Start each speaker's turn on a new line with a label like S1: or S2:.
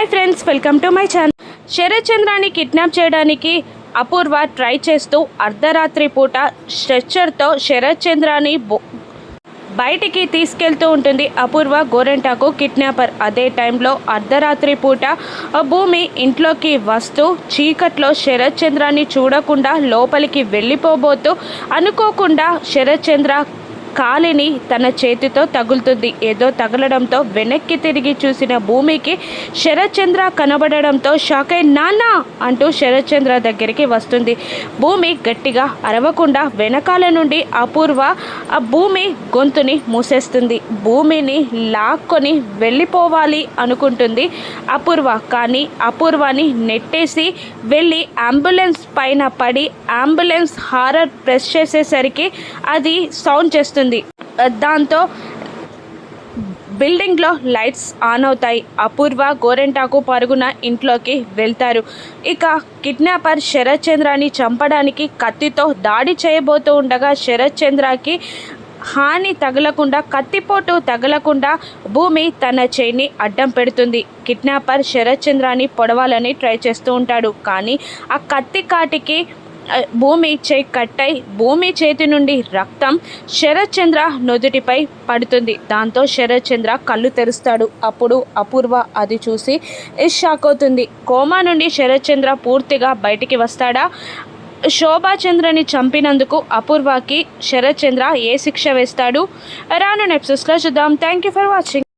S1: Hi friends welcome to my channel. Sarath చంద్రాన్ని kidnap చేయడానికి అపూర్వ try చేస్తూ అర్ధరాత్రి పూట స్ట్రెచ్చర్తో శరత్ చంద్రాని బయటికి తీసుకెళ్తూ ఉంటుంది అపూర్వ గోరెంటాకు కిడ్నాపర్. అదే టైంలో అర్ధరాత్రి పూట ఆ భూమి ఇంట్లోకి వస్తూ చీకట్లో శరత్ చంద్రాన్ని చూడకుండా లోపలికి వెళ్ళిపోబోతూ అనుకోకుండా శరత్ చంద్ర కాలిని తన చేతితో తగులుతుంది. ఏదో తగలడంతో వెనక్కి తిరిగి చూసిన భూమికి శరత్చంద్ర కనబడడంతో షాక్ అయి నానా అంటూ శరత్చంద్ర దగ్గరికి వస్తుంది. భూమి గట్టిగా అరవకుండా వెనకాల నుండి అపూర్వ ఆ భూమి గొంతుని మూసేస్తుంది. భూమిని లాక్కొని వెళ్ళిపోవాలి అనుకుంటుంది అపూర్వ. కానీ అపూర్వని నెట్టేసి వెళ్ళి అంబులెన్స్ పైన పడి అంబులెన్స్ హారర్ ప్రెస్ చేసేసరికి అది సౌండ్ చేస్తుంది. దాంతో బిల్డింగ్లో లైట్స్ ఆన్ అవుతాయి. అపూర్వ గోరెంటాకు పరుగున ఇంట్లోకి వెళ్తారు. ఇక కిడ్నాపర్ శరత్ చంద్రాని చంపడానికి కత్తితో దాడి చేయబోతూ ఉండగా శరత్ చంద్రకి హాని తగలకుండా కత్తిపోటు తగలకుండా భూమి తన చేయిని అడ్డం పెడుతుంది. కిడ్నాపర్ శరత్ చంద్రాని పొడవాలని ట్రై చేస్తూ ఉంటాడు. కానీ ఆ కత్తి కాటికి భూమి చేయి కట్టై భూమి చేతి నుండి రక్తం శరత్ చంద్ర నుదుటిపై పడుతుంది. దాంతో శరత్ చంద్ర కళ్ళు తెరుస్తాడు. అప్పుడు అపూర్వ అది చూసి షాక్ అవుతుంది కోమా నుండి శరత్ చంద్ర పూర్తిగా బయటికి వస్తాడా? శోభాచంద్రని చంపినందుకు అపూర్వకి శరత్ చంద్ర ఏ శిక్ష వేస్తాడు? రాను నెప్సెస్లో చూద్దాం. Thank you for watching